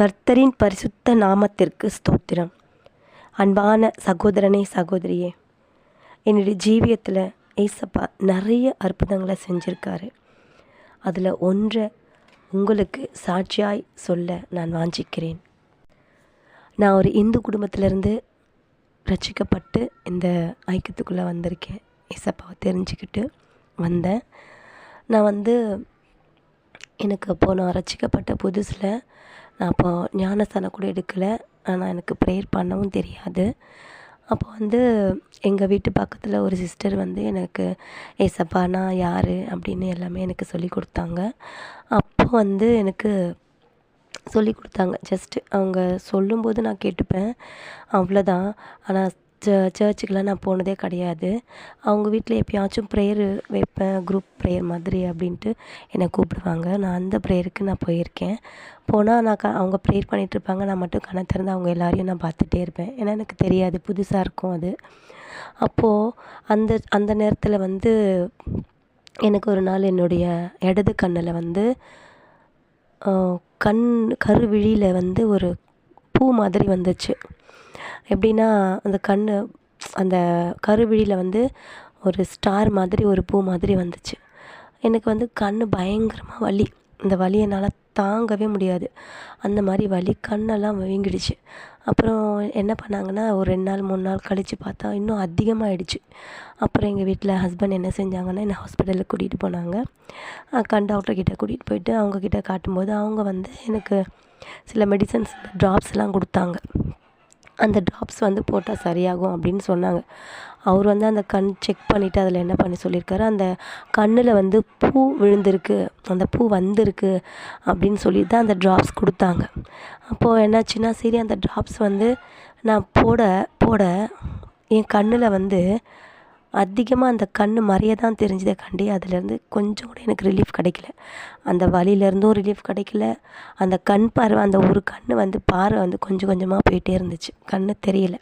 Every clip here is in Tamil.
கர்த்தரின் பரிசுத்த நாமத்திற்கு ஸ்தோத்திரம். அன்பான சகோதரனே சகோதரியே என்னுடைய ஜீவியத்தில் ஏசப்பா நிறைய அற்புதங்களை செஞ்சுருக்காரு. அதில் ஒன்றை உங்களுக்கு சாட்சியாய் சொல்ல நான் வாஞ்சிக்கிறேன். நான் ஒரு இந்து குடும்பத்திலேருந்து ரட்சிக்கப்பட்டு இந்த ஐக்கியத்துக்குள்ளே வந்திருக்கேன். ஏசப்பாவை தெரிஞ்சுக்கிட்டு வந்தேன். நான் வந்து எனக்கு போன ரசிக்கப்பட்ட புதுசில் நான் அப்போ ஞானஸ்தானம் கூட எடுக்கலை. ஆனால் எனக்கு ப்ரேயர் பண்ணவும் தெரியாது. அப்போ வந்து எங்கள் வீட்டு பக்கத்தில் ஒரு சிஸ்டர் வந்து எனக்கு ஏசப்பானா யார்? அப்படின்னு எல்லாமே எனக்கு சொல்லி கொடுத்தாங்க. அப்போ வந்து எனக்கு சொல்லி கொடுத்தாங்க. ஜஸ்ட்டு அவங்க சொல்லும்போது நான் கேட்டுப்பேன். அவ்வளோதான் ஆனால் சர்ச்சுக்கெலாம் நான் போனதே கிடையாது. அவங்க வீட்டில் எப்பயாச்சும் ப்ரேயரு வைப்பேன் குரூப் ப்ரேயர் மாதிரி அப்படின்ட்டு என்னை கூப்பிடுவாங்க. நான் அந்த ப்ரேயருக்கு நான் போயிருக்கேன். போனால் நான் க அவங்க ப்ரேயர் பண்ணிகிட்ருப்பாங்க நான் மட்டும் கண்ணை திறந்து அவங்க எல்லாரையும் நான் பார்த்துட்டே இருப்பேன். ஏன்னா எனக்கு தெரியாது. புதுசாக இருக்கும் அது. அப்போது அந்த அந்த நேரத்தில் வந்து எனக்கு ஒரு நாள் என்னுடைய இடது கண்ணில் வந்து கண் கருவிழியில் வந்து ஒரு பூ மாதிரி வந்துச்சு. எப்படின்னா அந்த கண் அந்த கருவிழியில் வந்து ஒரு ஸ்டார் மாதிரி ஒரு பூ மாதிரி வந்துச்சு. எனக்கு வந்து கண் பயங்கரமாக வலி. இந்த வலி என்னால் தாங்கவே முடியாது. அந்த மாதிரி வலி கண்ணெல்லாம் வீங்கிடுச்சு. அப்புறம் என்ன பண்ணாங்கன்னா ஒரு ரெண்டு நாள் மூணு நாள் கழித்து பார்த்தா இன்னும் அதிகமாகிடுச்சு அப்புறம் எங்கள் வீட்டில் ஹஸ்பண்ட் என்ன செஞ்சாங்கன்னா என்னை ஹாஸ்பிட்டலுக்கு கூட்டிகிட்டு போனாங்க. கண் டாக்டர்கிட்ட கூட்டிகிட்டு போயிட்டு அவங்கக்கிட்ட காட்டும்போது அவங்க வந்து எனக்கு சில மெடிசன்ஸ் ட்ராப்ஸ்லாம் கொடுத்தாங்க. அந்த ட்ராப்ஸ் வந்து போட்டால் சரியாகும் அப்படின்னு சொன்னாங்க. அவர் வந்து அந்த கண் செக் பண்ணிவிட்டு அதில் என்ன பண்ணி சொல்லியிருக்காரு அந்த கண்ணில் வந்து பூ விழுந்திருக்கு அந்த பூ வந்திருக்கு அப்படின்னு சொல்லி தான் அந்த ட்ராப்ஸ் கொடுத்தாங்க. அப்போது என்னாச்சுன்னா சரி அந்த ட்ராப்ஸ் வந்து நான் போட போட என் கண்ணில் வந்து அதிகமாக அந்த கண் மறைய தான் தெரிஞ்சதே கண்டி அதுலேருந்து கொஞ்சம் கூட எனக்கு ரிலீஃப் கிடைக்கல. அந்த வலியிலேருந்தும் ரிலீஃப் கிடைக்கல. அந்த கண் பார்வை அந்த ஒரு கண் வந்து பார்வை வந்து கொஞ்சம் கொஞ்சமாக போயிட்டே இருந்துச்சு. கண் தெரியல.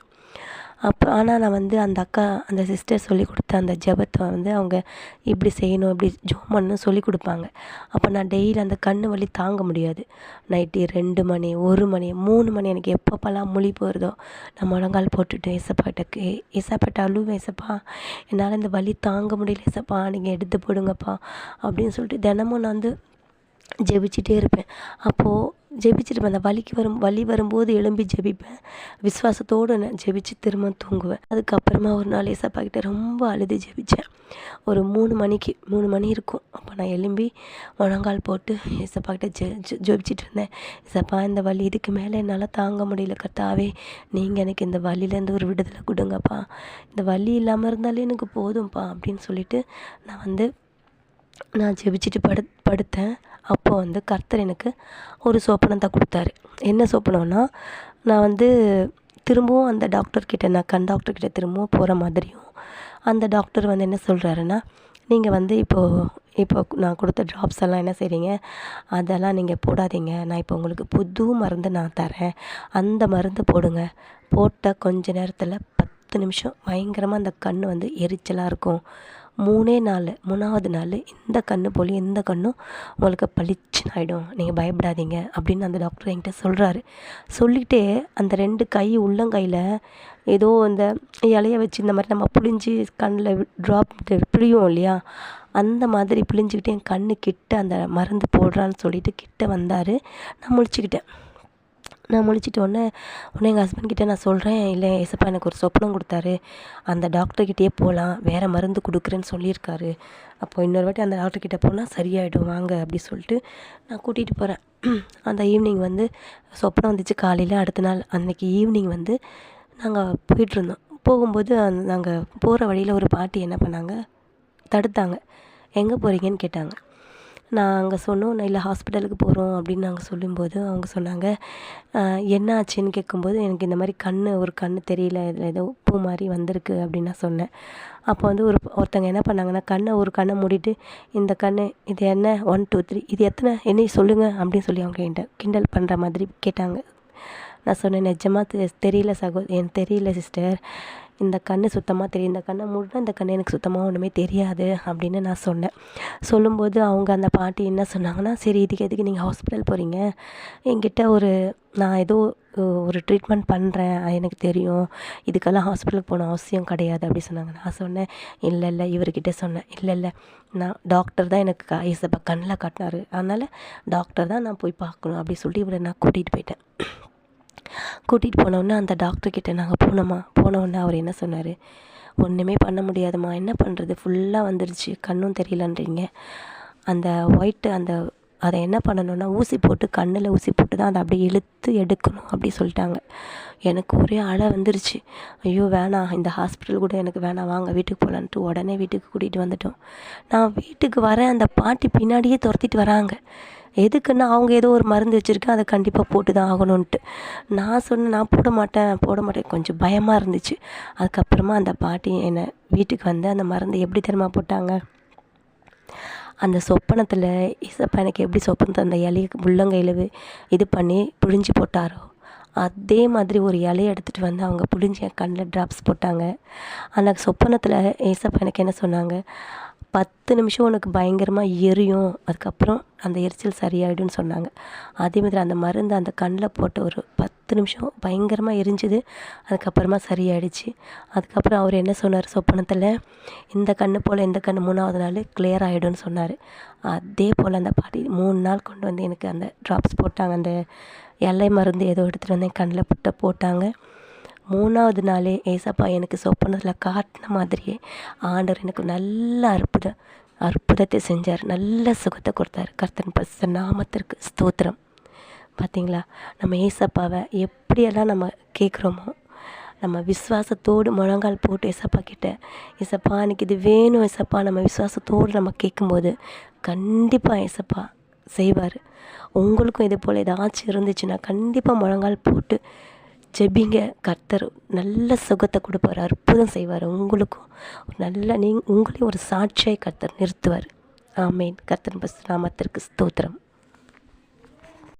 அப்போ ஆனால் நான் வந்து அந்த அக்கா அந்த சிஸ்டர் சொல்லி கொடுத்த அந்த ஜெபத்தை வந்து அவங்க இப்படி செய்யணும் இப்படி ஜோம் பண்ணணும் சொல்லி கொடுப்பாங்க. அப்போ நான் டெய்லி அந்த கண் வலி தாங்க முடியாது. நைட்டு ரெண்டு மணி ஒரு மணி மூணு மணி எனக்கு எப்பப்பெல்லாம் முழிப்பு வருதோ நான் முழங்கால் போட்டுட்டு ஏசப்பாட்டக்கு ஏசப்பாட்ட அழுவேன் ஏசப்பா என்னால் இந்த வலி தாங்க முடியல ஏசப்பா நீங்கள் எடுத்து போடுங்கப்பா அப்படின்னு சொல்லிட்டு தினமும் நான் வந்து ஜெபிச்சிட்டே இருப்பேன். அப்போது ஜெபிச்சிருப்பேன். அந்த வலிக்கு வரும் வலி வரும்போது எழும்பி ஜெபிப்பேன். விசுவாசத்தோடு நான் ஜெபிச்சு திரும்ப தூங்குவேன். அதுக்கப்புறமா ஒரு நாள் ஏசப்பா கிட்ட ரொம்ப அழுது ஜெபித்தேன் ஒரு மூணு மணிக்கு மூணு மணி இருக்கும். அப்போ நான் எழும்பி முழங்கால் போட்டு ஏசப்பா கிட்ட ஜெ ஜெபிச்சிட்டு இருந்தேன். ஏசப்பா இந்த வலி இதுக்கு மேலே என்னால் தாங்க முடியல கர்த்தாவே. நீங்கள் எனக்கு இந்த வலியிலேருந்து ஒரு விடுதலை கொடுங்கப்பா. இந்த வலி இல்லாமல் இருந்தாலே எனக்கு போதும்ப்பா அப்படின்னு சொல்லிட்டு நான் வந்து நான் ஜெபிச்சுட்டு படு படுத்தேன். அப்போ வந்து கர்த்தர் எனக்கு ஒரு சொப்பனத்தை கொடுத்தாரு. என்ன சொப்பனம்னா நான் வந்து திரும்பவும் அந்த டாக்டர்கிட்ட நான் கண் டாக்டர்கிட்ட திரும்பவும் போகிற மாதிரியும் அந்த டாக்டர் வந்து என்ன சொல்கிறாருன்னா நீங்கள் வந்து இப்போது இப்போ நான் கொடுத்த ட்ராப்ஸ் எல்லாம் என்ன செய்கிறீங்க அதெல்லாம் நீங்கள் போடாதீங்க. நான் இப்போ உங்களுக்கு புது மருந்து நான் தரேன். அந்த மருந்து போடுங்க. போட்ட கொஞ்ச நேரத்தில் பத்து நிமிஷம் பயங்கரமாக அந்த கண் வந்து எரிச்சலாக இருக்கும். மூணே நாள் மூணாவது நாள் இந்த கண்ணு போல் எந்த கண்ணும் உங்களுக்கு பளிச்சுன்னு ஆகிடும் நீங்கள் பயப்படாதீங்க அப்படின்னு அந்த டாக்டர் என்கிட்ட சொல்கிறாரு சொல்லிகிட்டே அந்த ரெண்டு கை உள்ளங்கையில் ஏதோ அந்த இலைய வச்சு இந்த மாதிரி நம்ம புழிஞ்சு கண்ணில் ட்ராப் பிழியும் இல்லையா? அந்த மாதிரி பிழிஞ்சிக்கிட்டு என் கண்ணு கிட்ட அந்த மருந்து போடுறான்னு சொல்லிட்டு கிட்ட வந்தார். நான் முழிச்சுக்கிட்டேன். நான் முழிச்சிட்ட உடனே உடனே எங்கள் ஹஸ்பண்ட் கிட்டே நான் சொல்கிறேன் இல்லை ஏசப்பா எனக்கு ஒரு சொப்பனம் கொடுத்தாரு. அந்த டாக்டர்கிட்டயே போகலாம் வேறு மருந்து கொடுக்குறேன்னு சொல்லியிருக்காரு. அப்போ இன்னொரு வாட்டி அந்த டாக்டர்கிட்ட போனால் சரியாயிடும் வாங்க அப்படி சொல்லிட்டு நான் கூட்டிகிட்டு போகிறேன் அந்த ஈவினிங் வந்து சொப்பனம் வந்துச்சு காலையில். அடுத்த நாள் அன்றைக்கி ஈவினிங் வந்து நாங்கள் போயிட்டுருந்தோம் போகும்போது அந் நாங்கள் போகிற வழியில் ஒரு பாட்டி என்ன பண்ணாங்க? தடுத்தாங்க. எங்கே போகிறீங்கன்னு கேட்டாங்க. நான் அங்கே சொன்னோம் நான் இல்லை ஹாஸ்பிட்டலுக்கு போகிறோம் அப்படின்னு நாங்கள் சொல்லும்போது அவங்க சொன்னாங்க என்ன ஆச்சுன்னு கேட்கும்போது எனக்கு இந்த மாதிரி கண் ஒரு கண் தெரியல இதில் ஏதோ பூ மாதிரி வந்திருக்கு அப்படின்னு நான் சொன்னேன். அப்போ வந்து ஒரு ஒருத்தங்க என்ன பண்ணாங்கன்னா கண்ணை ஒரு கண்ணை மூடிட்டு இந்த கண் இது என்ன? ஒன் டூ த்ரீ இது எத்தனை? என்ன சொல்லுங்கள் அப்படின்னு சொல்லி அவங்க என்கிட்ட கிண்டல் பண்ணுற மாதிரி கேட்டாங்க. நான் சொன்னேன் நிஜமாக தெ தெரியல சகோ எனக்கு தெரியல சிஸ்டர் இந்த கண் சுத்தமாக தெரியும் இந்த கண்ணை மூடினா இந்த கண் எனக்கு சுத்தமாக ஒன்றுமே தெரியாது அப்படின்னு நான் சொன்னேன். சொல்லும்போது அவங்க அந்த பாட்டி என்ன சொன்னாங்கன்னா சரி இதுக்கு எதுக்கு நீங்கள் ஹாஸ்பிட்டல் போகிறீங்க என்கிட்ட ஒரு நான் ஏதோ ஒரு ட்ரீட்மெண்ட் பண்ணுறேன் எனக்கு தெரியும். இதுக்கெல்லாம் ஹாஸ்பிட்டலுக்கு போன அவசியம் கிடையாது அப்படி சொன்னாங்க. நான் சொன்னேன் இல்லை இல்லை இவர்கிட்ட சொன்னேன் இல்லை இல்லை நான் டாக்டர் தான் எனக்கு க கண்ணில் காட்டினாரு. அதனால் டாக்டர் தான் நான் போய் பார்க்கணும் அப்படி சொல்லிட்டு இவரை நான் கூட்டிகிட்டு போயிட்டேன். கூட்டிகிட்டு போனோடனே அந்த டாக்டர்கிட்ட நாங்கள் போனோமா? போனோடனே அவர் என்ன சொன்னார்? ஒன்றுமே பண்ண முடியாதும்மா. என்ன பண்ணுறது ஃபுல்லாக வந்துடுச்சு கண்ணும் தெரியலன்றீங்க. அந்த ஒயிட்டு அந்த அதை என்ன பண்ணணும்னா ஊசி போட்டு கண்ணில் ஊசி போட்டு தான் அதை அப்படியே இழுத்து எடுக்கணும். அப்படி சொல்லிட்டாங்க. எனக்கு ஒரே அழை வந்துருச்சு. ஐயோ வேணாம். இந்த ஹாஸ்பிட்டல் கூட எனக்கு வேணாம். வாங்க வீட்டுக்கு போகலான்ட்டு உடனே வீட்டுக்கு கூட்டிகிட்டு வந்துட்டோம். நான் வீட்டுக்கு வரேன். அந்த பாட்டி பின்னாடியே துரத்திட்டு வராங்க. எதுக்குன்னா அவங்க ஏதோ ஒரு மருந்து வச்சுருக்கேன் அதை கண்டிப்பாக போட்டு தான் ஆகணுன்ட்டு நான் சொன்னேன் நான் போட மாட்டேன் போட மாட்டேன். கொஞ்சம் பயமாக இருந்துச்சு. அதுக்கப்புறமா அந்த பாட்டி என்னை வீட்டுக்கு வந்து அந்த மருந்து எப்படி தெரியுமா போட்டாங்க? அந்த சொப்பனத்தில் இசப்பா எனக்கு எப்படி சொப்பனத்தை அந்த இலையை உள்ளங்கையில் இது பண்ணி புழிஞ்சு போட்டாரோ? அதே மாதிரி ஒரு இலையை எடுத்துகிட்டு வந்து அவங்க புழிஞ்சு என் கண்ணில் ட்ராப்ஸ் போட்டாங்க. அந்த சொப்பனத்தில் ஏசப்பா எனக்கு என்ன சொன்னாங்க? பத்து நிமிஷம் உனக்கு பயங்கரமாக எரியும். அதுக்கப்புறம் அந்த எரிச்சல் சரியாயிடும்னு சொன்னாங்க. அதே மாதிரி அந்த மருந்து அந்த கண்ணில் போட்ட ஒரு பத்து நிமிஷம் பயங்கரமாக எரிஞ்சுது. அதுக்கப்புறமா சரியாயிடுச்சு. அதுக்கப்புறம் அவர் என்ன சொன்னார்? சொப்பனத்தில் இந்த கண்ணு போல் இந்த கண் மூணாவது நாள் கிளியர் ஆகிடும்னு சொன்னார். அதே போல் அந்த பாட்டி மூணு நாள் கொண்டு வந்து எனக்கு அந்த ட்ராப்ஸ் போட்டாங்க. அந்த எல்லை மருந்து ஏதோ எடுத்துகிட்டு வந்தேன் கண்ணில் புட்ட போட்டாங்க. மூணாவது நாளே ஏசப்பா எனக்கு சொப்பனத்தில் காட்டின மாதிரியே ஆண்டவர் எனக்கு நல்ல அற்புதம் அற்புதத்தை செஞ்சார். நல்ல சுகத்தை கொடுத்தாரு. கர்த்தன் பச நாமத்திற்கு ஸ்தோத்திரம். பார்த்தீங்களா நம்ம ஏசப்பாவை எப்படியெல்லாம் நம்ம கேட்குறோமோ நம்ம விசுவாசத்தோடு முழங்கால் போட்டு ஏசப்பா கிட்ட ஏசப்பா எனக்கு இது வேணும் ஏசப்பா நம்ம விசுவாசத்தோடு நம்ம கேட்கும்போது கண்டிப்பாக ஏசப்பா செய்வார். உங்களுக்கும் இது போல் ஏதாச்சும் இருந்துச்சுன்னா கண்டிப்பாக முழங்கால் போட்டு ஜெபிங்க. கர்த்தர் நல்ல சுகத்தை கொடுப்பார் அற்புதம் செய்வார். உங்களுக்கும் நல்ல நீ உங்களையும் ஒரு சாட்சியை கர்த்தர் நிறுத்துவார். ஆமேன். கர்த்தர் பஸ் நாமத்திற்கு ஸ்தோத்திரம்.